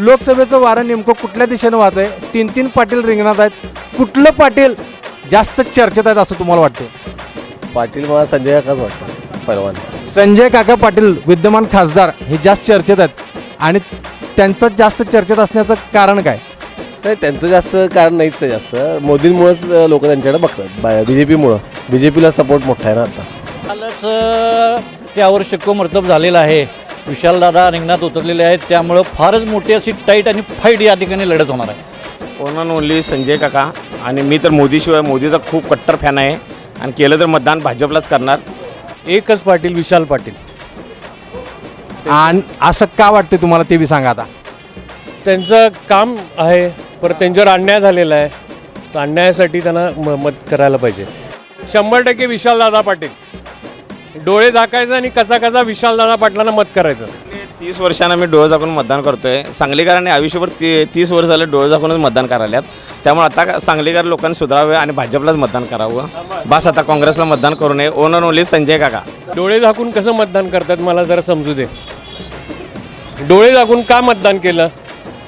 लोकसभेचं वारं नेमकं कुठल्या दिशेनं वाहत आहे तीन तीन पाटील रिंगणात आहेत. कुठलं पाटील जास्त चर्चेत आहेत असं तुम्हाला वाटतं पाटील मला संजय काकाच वाटतं परवान संजय काका पाटील विद्यमान खासदार हे जास्त चर्चेत आहेत. आणि त्यांचं जास्त चर्चेत असण्याचं कारण काय? नाही त्यांचं जास्त कारण नाहीच आहे जास्त. मोदींमुळेच लोक त्यांच्याकडे बघतात. बी जे पीमुळं बी जे पीला सपोर्ट मोठा आहे ना आता. कालच त्यावर शिक्कोमर्तब झालेला आहे. विशालदादा रिंगणात उतरलेले आहेत. त्यामुळं फारच मोठी अशी टाईट आणि फाईट या ठिकाणी लढत होणार आहे. वन अँड ओनली संजय काका. आणि मी तर मोदीशिवाय मोदीचा खूप कट्टर फॅन आहे. आणि केलं तर मतदान भाजपलाच करणार. एकच पाटील विशाल पाटील. आणि असं का वाटतं तुम्हाला ते बी सांगा आता? त्यांचं काम आहे पर त्यांच्यावर अन्याय झालेला आहे. तर अन्यायासाठी त्यांना म मत करायला पाहिजे. शंभर टक्के विशालदादा पाटील. डोळे झाकायचं आणि कसा कसा विशालदादा पाटलांना मत करायचं? तीस वर्षांना मी डोळे झाकून मतदान करतोय. सांगलीकरांनी आयुष्यभर ती तीस वर्ष झाले डोळे झाकूनच मतदान करायल्यात. त्यामुळे आता सांगलीकर लोकांनी सुधारावे आणि भाजपलाच मतदान करावं. बस आता काँग्रेसला मतदान करू नये. ओन अँड ओनली संजय काका. डोळे झाकून कसं मतदान करतात मला जरा समजू दे. डोळे झाकून का मतदान केलं?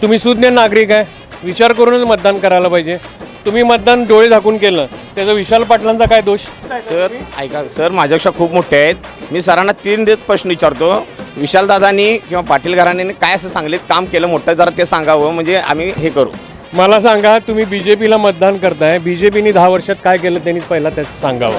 तुम्ही सुज्ञ नागरिक आहे. विचार करूनच मतदान करायला पाहिजे. तुम्ही मतदान डोळे झाकून केलं. त्याचा विशाल पाटलांचा काय दोष? सर ऐका सर माझ्यापेक्षा खूप मोठे आहेत. मी सरांना तीन देत प्रश्न विचारतो. विशालदादांनी किंवा पाटील घराण्याने काय असं सांगलीत काम केलं मोठं जरा ते सांगावं. म्हणजे आम्ही हे करू. मला सांगा तुम्ही बी जे पीला मतदान करताय. बी जे पीने दहा वर्षात काय केलं? त्यांनी पहिला त्याचं सांगावं.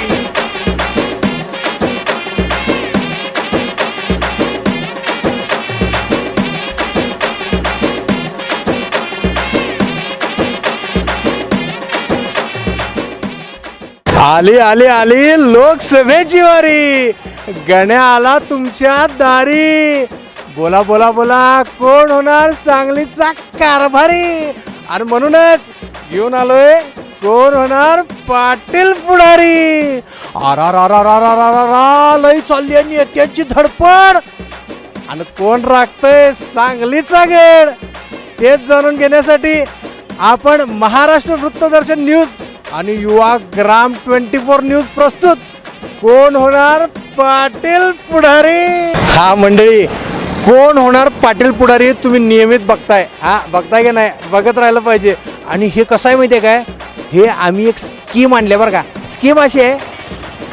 आली आली आली लोकसभेची वारी गण्या आला तुमच्या दारी. बोला बोला बोला कोण होणार सांगलीचा कारभारी? आणि म्हणूनच घेऊन आलोय कोण होणार पाटील पुढारी? लई चालली आणि त्यांची धडपड. आणि कोण राखतय सांगलीचा गेड? तेच जाणून घेण्यासाठी आपण महाराष्ट्र वृत्तदर्शन न्यूज आणि युवा ग्राम ट्वेंटी फोर न्यूज प्रस्तुत. कोण होणार पाटील पुढारी? हा मंडळी कोण होणार पाटील पुढारी तुम्ही नियमित बघताय. हा बघताय की नाही? बघत राहिलं पाहिजे. आणि हे कसं आहे माहिती आहे काय? हे आम्ही एक स्कीम आणले बरं का. स्कीम अशी आहे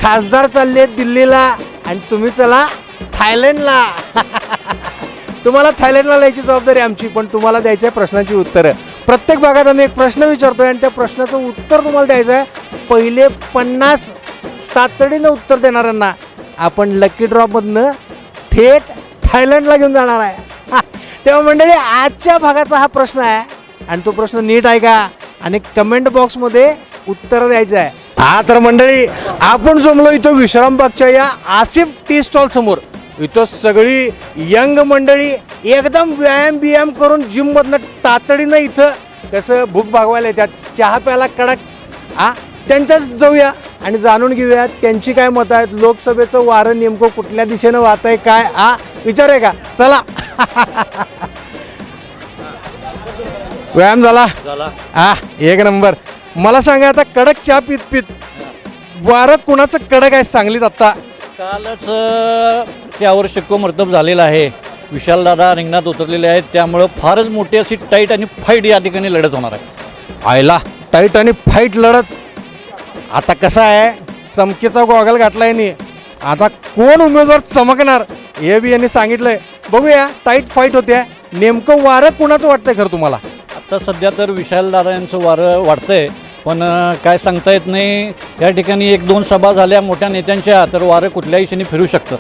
खासदार चालले दिल्लीला आणि तुम्ही चला थायलंडला. तुम्हाला थायलंडला द्यायची जबाबदारी आमची पण तुम्हाला द्यायची आहे प्रश्नाची उत्तरं. प्रत्येक भागात आम्ही एक प्रश्न विचारतोय आणि त्या प्रश्नाचं उत्तर तुम्हाला द्यायचं आहे. पहिले पन्नास तातडीनं उत्तर देणाऱ्यांना आपण लकी ड्रॉपमधनं थेट थायलंडला घेऊन जाणार आहे. हा, तेव्हा मंडळी आजच्या भागाचा हा प्रश्न आहे आणि तो प्रश्न नीट आहे का आणि कमेंट बॉक्समध्ये उत्तर द्यायचं आहे. हा तर मंडळी आपण जमलो इथं विश्रामबागच्या या आसिफ टी स्टॉल समोर. इथं सगळी यंग मंडळी एकदम व्यायाम बियाम करून जिममधनं तातडीनं इथं कसं भूक भागवायला येतात चहा प्यायला कडक हा त्यांच्याच जाऊया आणि जाणून घेऊया त्यांची काय मतं आहेत लोकसभेचं वारं नेमकं कुठल्या दिशेनं वाहत आहे काय हा विचार आहे का? चला. व्यायाम झाला? हा एक नंबर. मला सांगा आता कडक चहा पित पित वारं कुणाचं कडक आहे सांगलीत आत्ता कालच त्यावर शिक्कोमर्तब झालेला आहे. विशालदादा रिंगणात उतरलेले आहेत. त्यामुळं फारच मोठी अशी टाईट आणि फाईट या ठिकाणी लढत होणार आहे. आयला टाईट आणि फाईट लढत. आता कसं आहे चमकीचा गॉगल घातलाय नी आता कोण उमेदवार चमकणार हे बी यांनी सांगितलंय. बघूया टाईट फाईट होते. नेमकं वारं कुणाचं वाटतंय खरं तुम्हाला? आता सध्या तर विशालदादा यांचं वारं वाढतंय. पण काय सांगता येत नाही. या ठिकाणी एक दोन सभा झाल्या मोठ्या नेत्यांच्या तर वारं कुठल्याही क्षणी फिरू शकतं.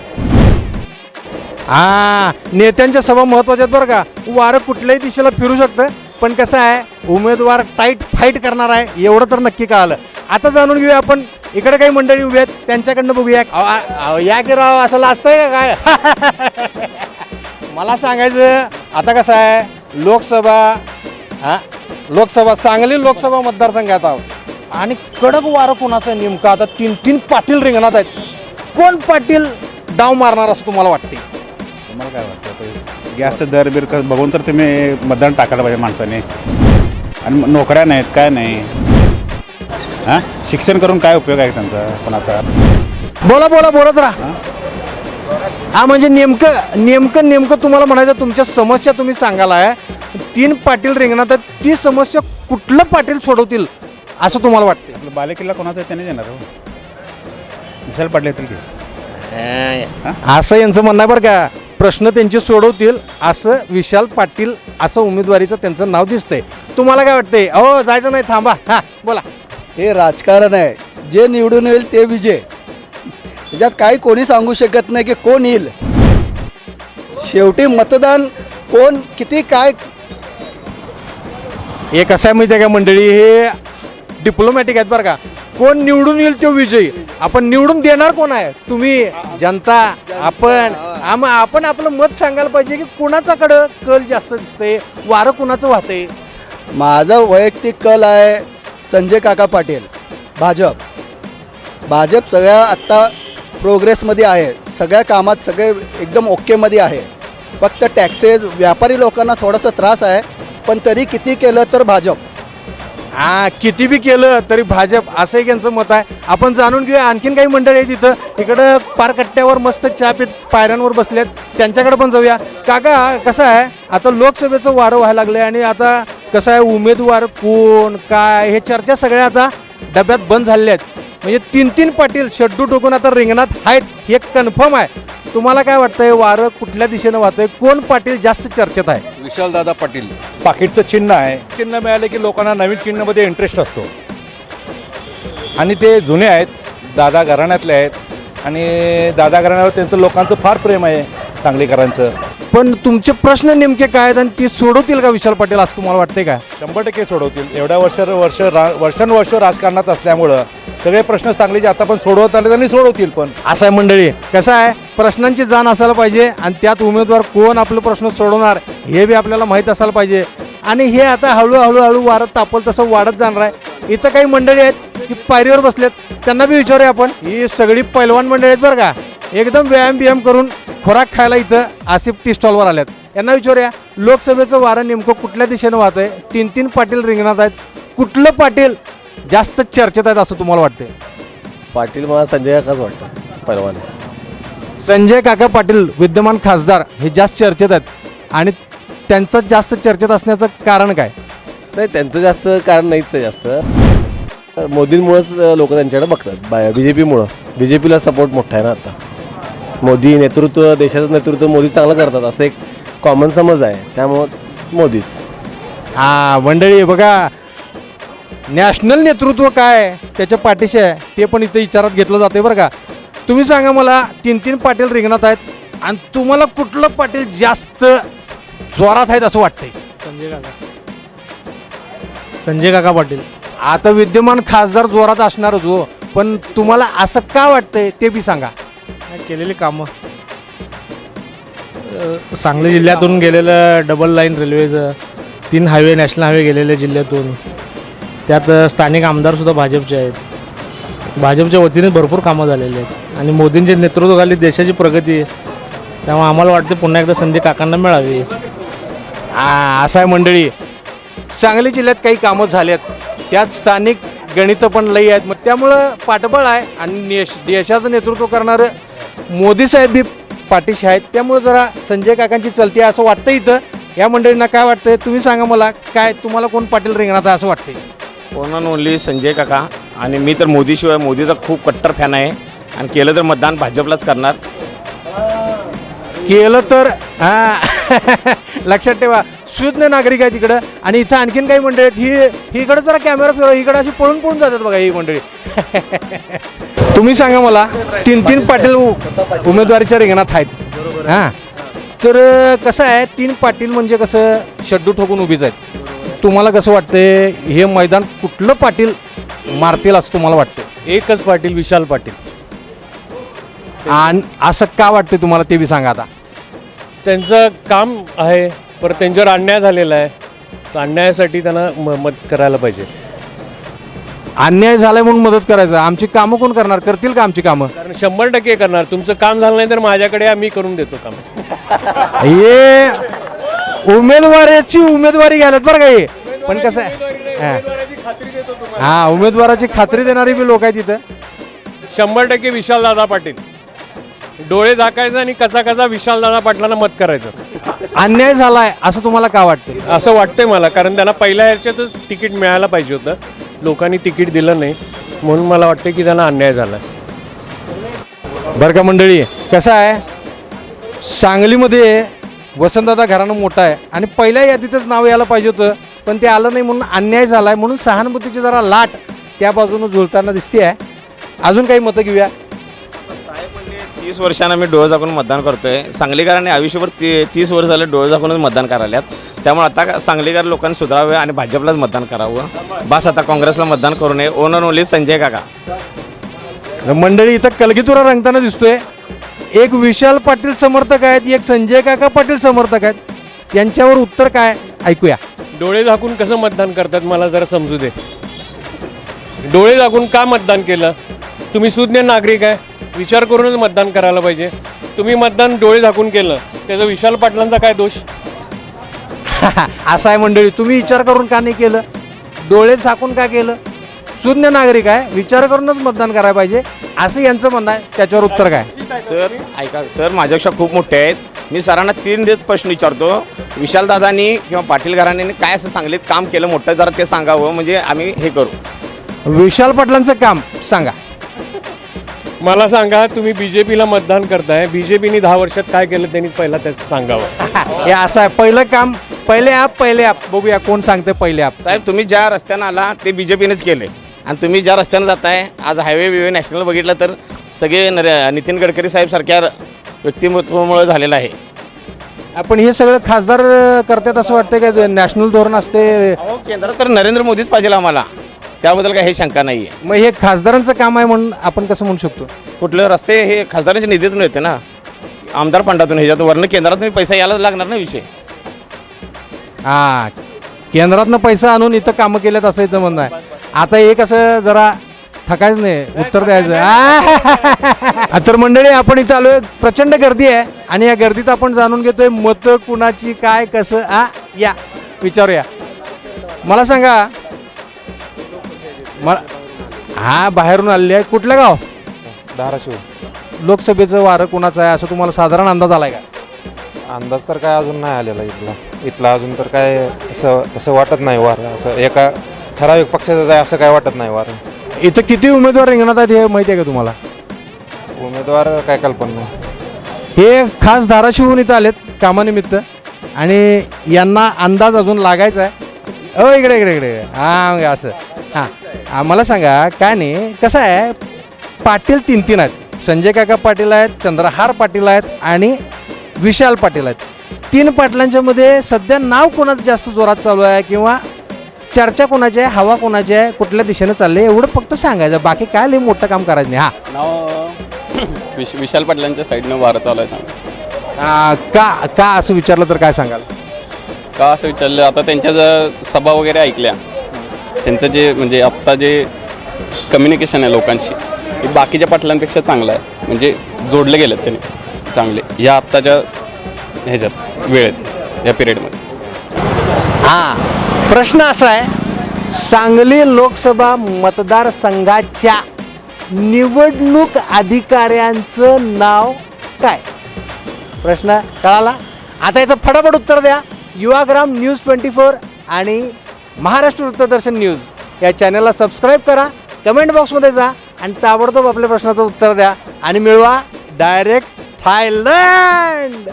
हा नेत्यांच्या सभा महत्त्वाच्या आहेत बरं का. वारं कुठल्याही दिशेला फिरू शकतं पण कसं आहे उमेदवार टाईट फाईट करणार आहे एवढं तर नक्की कळालं. आता जाणून घेऊया आपण इकडे काही मंडळी उभी आहेत त्यांच्याकडनं बघूया. अहो, अहो, या की राव असं लाजतंय का काय? मला सांगायचं आता कसं आहे लोकसभा हा लोकसभा सांगली लोकसभा मतदारसंघात आहोत. आणि कडक वारं कोणाचं नेमकं? आता तीन तीन पाटील रिंगणात आहेत. कोण पाटील डाव मारणार असं तुम्हाला वाटते तुम्हाला काय वाटतं? गॅसचं दर बिर क- बघून तर तुम्ही मतदान टाकायला पाहिजे माणसाने. आणि नोकऱ्या नाहीत काय नाही. हां? शिक्षण करून काय उपयोग आहे त्यांचा कोणाचा? बोला बोला बोलत राहा हा? म्हणजे नेमकं नेमकं नेमकं तुम्हाला म्हणायचं तुमच्या समस्या तुम्ही सांगायला आहे तीन पाटील रिंगणात आहेत ती समस्या कुठलं पाटील सोडवतील असं तुम्हाला वाटते आपलं बालेकिल्ला कोणाचा आहे? त्याने येणार हो. विशाल पाडले येतील की? असं यांचं म्हणणं आहे बरं का. प्रश्न त्यांचे सोडवतील असं विशाल पाटील असं उमेदवारीचं त्यांचं नाव दिसतंय. तुम्हाला काय वाटतंय? अहो जायचं नाही थांबा. हा बोला. हे राजकारण आहे. जे निवडून येईल ते विजय. त्याच्यात काही कोणी सांगू शकत नाही की कोण येईल. शेवटी मतदान कोण किती काय? हे कसं आहे माहिती आहे का मंडळी? हे डिप्लोमॅटिक आहेत बरं का. कोण निवडून येईल तो विजयी. आपण निवडून देणार कोण आहे? तुम्ही जनता आपण आम आपण आपलं मत सांगायला पाहिजे की कुणाचाकडं कल जास्त दिसतंय? वारं कुणाचं वाहतंय? माझा वैयक्तिक कल आहे संजय काका पाटील भाजप. भाजप सगळ्या आत्ता प्रोग्रेसमध्ये आहे. सगळ्या कामात सगळे एकदम ओकेमध्ये आहे. फक्त टॅक्सेस व्यापारी लोकांना थोडासा त्रास आहे पण तरी किती केलं तर भाजप. हा किती बी केलं तरी भाजप असं एक यांचं मत आहे. आपण जाणून घेऊया आणखीन काही मंडळी आहे तिथं इकडं पार कट्ट्यावर मस्त चहा पीत पायऱ्यांवर बसलेत. त्यांच्याकडे पण जाऊया. काका कसं आहे? आता लोकसभेचं वारं व्हायला लागलं आणि आता कसं आहे? उमेदवार कोण काय? हे चर्चा सगळ्या आता डब्यात बंद झालेल्या आहेत. म्हणजे तीन तीन पाटील शड्डू टोकून आता रिंगणात आहेत हे कन्फर्म आहे. तुम्हाला काय वाटतंय वारं कुठल्या दिशेनं वाहतंय? कोण पाटील जास्त चर्चेत आहे? विशालदादा पाटील. पाकिटचं चिन्ह आहे. चिन्ह मिळालं की लोकांना नवीन चिन्हामध्ये इंटरेस्ट असतो. आणि ते जुने आहेत दादा घराण्यातले आहेत. आणि दादा घराण्यावर त्यांचं लोकांचं फार प्रेम आहे. सांगलीकरांचं. पण तुमचे प्रश्न नेमके काय आहेत आणि ते सोडवतील का विशाल पाटील असं तुम्हाला वाटतंय का शंभर टक्के सोडवतील. एवढ्या वर्ष वर्ष रा वर्षानुवर्ष राजकारणात असल्यामुळं सगळे प्रश्न चांगले जे आता पण सोडवत आले आणि सोडवतील पण. असं आहे मंडळी कसं आहे? प्रश्नांची जाण असायला पाहिजे आणि त्यात उमेदवार कोण आपले प्रश्न सोडवणार हे बी आपल्याला माहीत असायला पाहिजे. आणि हे आता हळूहळू हळू वारत तापल तसं वाढत जाणार आहे. इथं काही मंडळी आहेत की पायरीवर बसलेत त्यांना बी विचारूया आपण. ही सगळी पैलवान मंडळी आहेत बरं का. एकदम व्यायाम बियाम करून खोराक खायला इथं आसिफ टी स्टॉलवर आल्यात. यांना विचारूया लोकसभेचं वारं नेमकं कुठल्या दिशेनं वाहत आहे तीन तीन पाटील रिंगणात आहेत. कुठलं पाटील जास्त चर्चेत आहेत असं तुम्हाला वाटतंय? पाटील मला संजय काकाच वाटतं पहिलवान संजय काका पाटील विद्यमान खासदार हे जास्त चर्चेत आहेत. आणि त्यांचं जास्त चर्चेत असण्याचं कारण काय? नाही त्यांचं जास्त कारण नाहीच आहे जास्त. मोदींमुळंच लोक त्यांच्याकडे बघतात बी जे पीमुळं बी जे पीला सपोर्ट मोठा आहे ना आता. मोदी नेतृत्व देशाचं नेतृत्व मोदी चांगलं करतात असं एक कॉमन समज आहे. त्यामुळं मोदीच. हा मंडळी बघा नॅशनल नेतृत्व काय त्याच्या पाठीशी आहे ते पण इथे विचारात घेतलं जाते बरं का. तुम्ही सांगा मला तीन तीन पाटील रिंगणात आहेत आणि तुम्हाला कुठलं पाटील जास्त जोरात आहेत असं वाटतंय? संजय काका. संजय काका पाटील. आता विद्यमान खासदार जोरात असणारच हो पण तुम्हाला असं का वाटतंय ते बी सांगा. केलेली कामं. अ, सांगली जिल्ह्यातून गेलेलं डबल लाईन रेल्वेचं तीन हायवे नॅशनल हायवे गेलेले जिल्ह्यातून. त्यात अ, स्थानिक आमदारसुद्धा भाजपचे आहेत. भाजपच्या वतीने भरपूर कामं झालेली आहेत. आणि मोदींच्या नेतृत्वाखाली देशाची प्रगती आहे. त्यामुळे आम्हाला वाटते पुन्हा एकदा संधी काकांना मिळावी. आ असं आहे मंडळी सांगली जिल्ह्यात काही कामं झाल्यात त्यात स्थानिक गणितं पण लई आहेत. मग त्यामुळं पाठबळ आहे आणि देश देशाचं नेतृत्व करणारं मोदी साहेब बी पाठीशी आहेत. त्यामुळं जरा संजय काकांची चलती आहे असं वाटतं इथं. या मंडळींना काय वाटतंय? तुम्ही सांगा मला काय तुम्हाला कोण पाटील रिंगणात आहे असं वाटतंय? अँड ओनली संजय काका. आणि मी तर मोदीशिवाय मोदीचा खूप कट्टर फॅन आहे. आणि केलं तर मतदान भाजपलाच करणार. केलं तर हा. लक्षात ठेवा सुज्ञ नागरिक आहे तिकडं. आणि इथं आणखीन काही मंडळी आहेत. ही ही इकडं जरा कॅमेरा फिरवा. इकडं अशी पळून पळून जातात बघा ही मंडळी. तुम्ही सांगा मला तीन तीन पाटील उमेदवारीच्या रिंगणात आहेत. हां. तर कसं आहे तीन पाटील म्हणजे कसं शड्डू ठोकून उभीच आहेत. तुम्हाला कसं वाटतंय हे मैदान कुठलं पाटील मारतील असं तुम्हाला वाटतं एकच पाटील विशाल पाटील. आणि असं का वाटतं तुम्हाला ते बी सांगा आता. त्यांचं काम आहे पर त्यांच्यावर अन्याय झालेला आहे. तर अन्यायासाठी त्यांना मत करायला पाहिजे. अन्याय झालाय म्हणून मदत करायचं. आमची कामं कोण करणार? करतील का आमची कामं? कारण शंभर टक्के करणार. तुमचं काम झालं नाही तर माझ्याकडे मी करून देतो काम. हे उमेदवाराची उमेदवारी घ्यायलात बरं का हे. पण कसं आहे? हा. हा उमेदवाराची खात्री देणारी बी लोक आहेत तिथं शंभर टक्के विशालदादा पाटील. डोळे झाकायचं आणि कसा कसा विशालदादा पाटलांना मत करायचं. अन्याय झालाय असं तुम्हाला का वाटतं असं वाटतंय मला कारण त्यांना पहिल्या ह्याच्यातच तिकीट मिळायला पाहिजे होतं. लोकांनी तिकीट दिलं नाही म्हणून मला वाटतं की त्यांना अन्याय झाला बरं का मंडळी कसं आहे? सांगलीमध्ये वसंतदादा घराणं मोठं आहे आणि पहिल्या यादीतच नाव यायला पाहिजे होतं पण ते आलं नाही म्हणून अन्याय झाला आहे म्हणून सहानुभूतीची जरा लाट त्या बाजूनं झुलताना दिसते आहे अजून काही मतं घेऊया? तीस वर्षांना मी डोळे झाकून मतदान करतोय. सांगलीकरांनी आयुष्यभर ती तीस वर्ष झाले डोळे झाकूनच मतदान करायल्यात. त्यामुळे आता सांगलीकर लोकांनी सुधारावे आणि भाजपलाच मतदान करावं. बस आता काँग्रेसला मतदान करू नये. ओन अँड ओनली संजय काका. मंडळी इथं कलगीतुरा रंगताना दिसतोय. एक विशाल पाटील समर्थक आहेत एक संजय काका पाटील समर्थक आहेत. यांच्यावर उत्तर काय? ऐकूया. डोळे झाकून कसं मतदान करतात मला जरा समजू दे. डोळे झाकून का मतदान केलं? तुम्ही सुज्ञ नागरिक आहे. विचार करूनच मतदान करायला पाहिजे. तुम्ही मतदान डोळे झाकून केलं. त्याचा विशाल पाटलांचा काय दोष? असं आहे मंडळी तुम्ही विचार करून का नाही केलं? डोळे झाकून का केलं? शून्य नागरिक आहे विचार करूनच मतदान करायला पाहिजे. असं यांचं म्हणणं आहे त्याच्यावर उत्तर काय? सर ऐका सर माझ्यापेक्षा खूप मोठे आहेत. मी सरांना तीन देत प्रश्न विचारतो विशालदादांनी किंवा पाटील घराण्यांनी काय असं सांगलीत काम केलं मोठं जरा ते सांगावं म्हणजे आम्ही हे करू. विशाल पाटलांचं काम सांगा. मला सांगा तुम्ही बी जे पीला मतदान करताय बी जे पीने दहा वर्षात काय केलं त्यांनी पहिला त्याचं सांगावं. हे असं आहे पहिलं काम पहिले ॲप पहिले ॲप बघूया कोण सांगते पहिले ॲप साहेब तुम्ही ज्या रस्त्यानं आला ते बी जे पीनेच केले आणि तुम्ही ज्या रस्त्यानं जाताय आज हायवे बिवे नॅशनल बघितलं तर सगळे नर नितीन गडकरी साहेब सारख्या व्यक्तिमत्वामुळे झालेलं आहे. आपण हे सगळं खासदार करतात असं वाटतं का? नॅशनल धोरण असते. अहो केंद्रात तर नरेंद्र मोदीच पाहिजे आम्हाला. त्याबद्दल काही शंका नाही आहे मग हे खासदारांचं काम आहे म्हणून आपण कसं म्हणू शकतो? कुठले रस्ते हे खासदारांच्या निधीतून येते ना. आमदार फंडातून ह्याच्यात वरनं केंद्रातून पैसा यायला लागणार ना विषय. हा. केंद्रातनं पैसा आणून इथं कामं केल्यात असं इथं म्हणणं आहे. आता हे कसं जरा थकायच नाही उत्तर द्यायचं. आ, तर मंडळी आपण इथं आलोय. प्रचंड गर्दी आहे आणि या गर्दीत आपण जाणून घेतोय मतं कुणाची काय कसं आ या. विचारूया. मला सांगा. मला हा बाहेरून आलेली आहे. कुठलं गाव? धाराशिव. लोकसभेचं वारं कुणाचं आहे? असं तुम्हाला साधारण अंदाज आलाय का? अंदाज तर काय अजून नाही आलेला इथला. इथला अजून तर काय असं तसं वाटत नाही वारं. असं एका ठराविक पक्षाचं आहे असं काय वाटत नाही वारं. इथं किती उमेदवार रिंगणात आहेत हे माहिती आहे का तुम्हाला? उमेदवार काय कल्पना नाही. हे खास धाराशिवहून इथं आलेत कामानिमित्त. आणि यांना अंदाज अजून लागायचा आहे. ओ इकडे इकडे इकडे. हां मग असं. हां. हां मला सांगा काय नाही कसं आहे? पाटील तीन तीन आहेत. संजय काका पाटील आहेत चंद्रहार पाटील आहेत आणि विशाल पाटील आहेत. तीन पाटलांच्या मध्ये सध्या नाव कोणाचं जास्त जोरात चालू आहे किंवा चर्चा कोणाची आहे हवा कोणाची आहे कुठल्या दिशेनं चालली आहे एवढं फक्त सांगायचं. बाकी काय लई मोठं काम करायचं नाही हां. नाव विश विशाल पाटलांच्या साईडनं वारं चालू आहे सांग. आ, का का असं विचारलं तर काय सांगाल? का असं विचारलं? आता त्यांच्या जर सभा वगैरे ऐकल्या त्यांचं जे म्हणजे आत्ता जे कम्युनिकेशन आहे लोकांशी ते बाकीच्या पाटलांपेक्षा चांगलं आहे. म्हणजे जोडले गेलेत त्यांनी. चांगले या आत्ताच्या ह्याच्यात वेळेत या पिरियडमध्ये. हां प्रश्न असा आहे सांगली लोकसभा मतदारसंघाच्या निवडणूक अधिकाऱ्यांचं नाव काय? प्रश्न कळाला? आता याचं फटाफट उत्तर द्या. युवाग्राम न्यूज ट्वेंटी फोर आणि महाराष्ट्र वृत्तदर्शन न्यूज या चॅनलला सबस्क्राईब करा कमेंट बॉक्समध्ये जा आणि ताबडतोब आपल्या प्रश्नाचं उत्तर द्या आणि मिळवा डायरेक्ट थायलंड!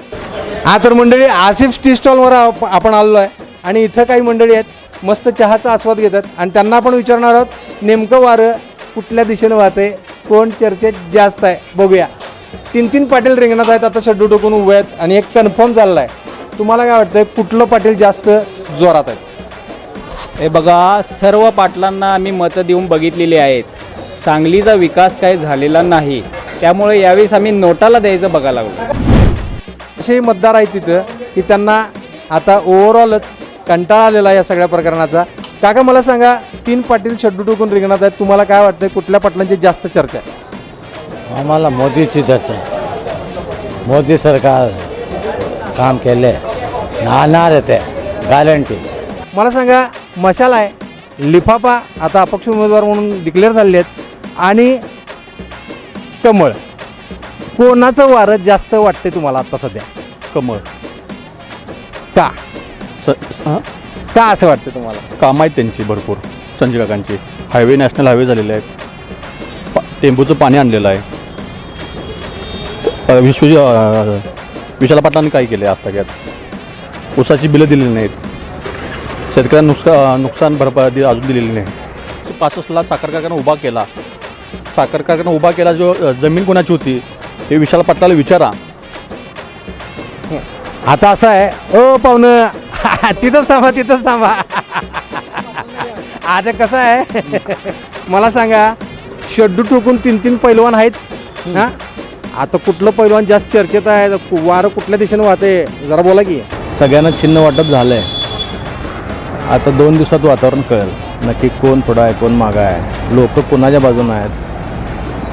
हा तर मंडळी आसिफ टी स्टॉलवर आपण आलेलो आहे आणि इथं काही मंडळी आहेत मस्त चहाचा आस्वाद घेतात. आणि त्यांना आपण विचारणार आहोत नेमकं वारं कुठल्या दिशेनं वाहते कोण चर्चेत जास्त आहे? बघूया. तीन तीन पाटील रिंगणात आहेत आता शड्डू टोकून उभे आहेत. आणि एक कन्फर्म झालेला आहे. तुम्हाला काय वाटतं कुठलं पाटील जास्त जोरात आहे हे बघा सर्व पाटलांना आम्ही मतं देऊन बघितलेली आहेत. सांगलीचा विकास काही झालेला नाही. त्यामुळे यावेळेस आम्ही नोटाला द्यायचं बघायला लागलो. असे मतदार आहेत तिथं की त्यांना आता ओव्हरऑलच कंटाळा आलेला या सगळ्या प्रकरणाचा. काका मला सांगा तीन पाटील शड्डू टोकून रिंगणात आहेत तुम्हाला काय वाटतं कुठल्या पाटलांची जास्त चर्चा आहे? आम्हाला मोदीची चर्चा मोदी सरकार काम केले नाणार ते गॅरंटी मला सांगा मशाल आहे लिफाफा आता अपक्ष उमेदवार म्हणून डिक्लेअर झाले आहेत. आणि कमळ. कोणाचं वारं जास्त वाटते तुम्हाला आता सध्या? कमळ. का? का असं वाटतं तुम्हाला? कामं आहेत त्यांची भरपूर. संजय काकांची. हायवे नॅशनल हायवे झालेले आहेत. पा टेंबूचं पाणी आणलेलं आहे. अ, विश्व अ, विशाल पाटलांनी काय केलं आहे आजताग्यात ऊसाची बिलं दिलेली नाहीत. शेतकऱ्यांना नुकसा नुकसान भरपाई दि- अजून दिलेली नाही. पासष्टला साखर कारखाना उभा केला. साखर कारखाना उभा केला जो जमीन कोणाची होती हे विशाल पाटलाला विचारा. आता असं आहे ओ पाहुणं तिथंच थांबा तिथंच थांबा. आता कसं आहे मला सांगा शड्डू ठोकून तीन तीन पैलवान आहेत हा? आता कुठलं पैलवान जास्त चर्चेत आहे वारं कुठल्या दिशेनं वाहते जरा बोला की. सगळ्यांना चिन्ह वाटप झालं आहे आता दोन दिवसात वातावरण कळेल. नक्की कोण पुढं आहे कोण मागं आहे. लोक कोणाच्या बाजूनं आहेत?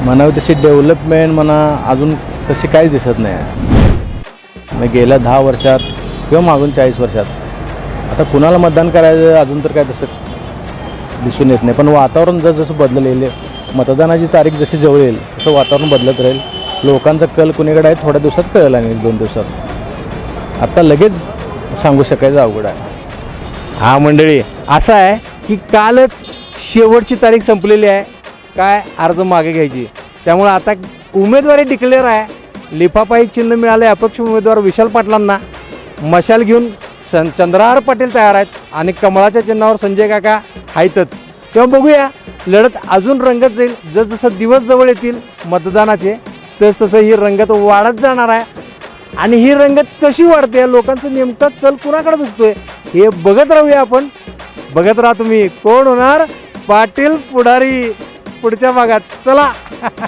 म्हणावी तशी डेव्हलपमेंट म्हणा अजून तशी काहीच दिसत नाही आहे. मग गेल्या दहा वर्षात किंवा मागून चाळीस वर्षात आता कुणाला मतदान करायचं अजून तर काय तसं दिसून येत नाही. पण वातावरण जसजसं बदललेले मतदानाची तारीख जशी जवळ येईल तसं वातावरण बदलत राहील. लोकांचा कल कुणीकडे आहे थोड्या दिवसात कळेल आणि दोन दिवसात. आत्ता लगेच सांगू शकायचं अवघड आहे. हा मंडळी असं आहे की कालच शेवटची तारीख संपलेली आहे. काय अर्ज मागे घ्यायची? त्यामुळे आता उमेदवारी डिक्लेअर आहे. लिफापाई चिन्ह मिळाले अपक्ष उमेदवार विशाल पाटलांना. मशाल घेऊन सन चंद्रहार पाटील तयार आहेत आणि कमळाच्या चिन्हावर संजय काका आहेतच. तेव्हा बघूया लढत अजून रंगत जाईल. जसजसं दिवस जवळ येतील मतदानाचे तस तसं ही रंगत वाढत जाणार आहे. आणि ही रंगत कशी वाढते लोकांचं नेमकं कल कुणाकडे चुकतोय हे बघत राहूया आपण. बघत राहा तुम्ही. कोण होणार? पाटील पुढारी. पुढच्या भागात. चला.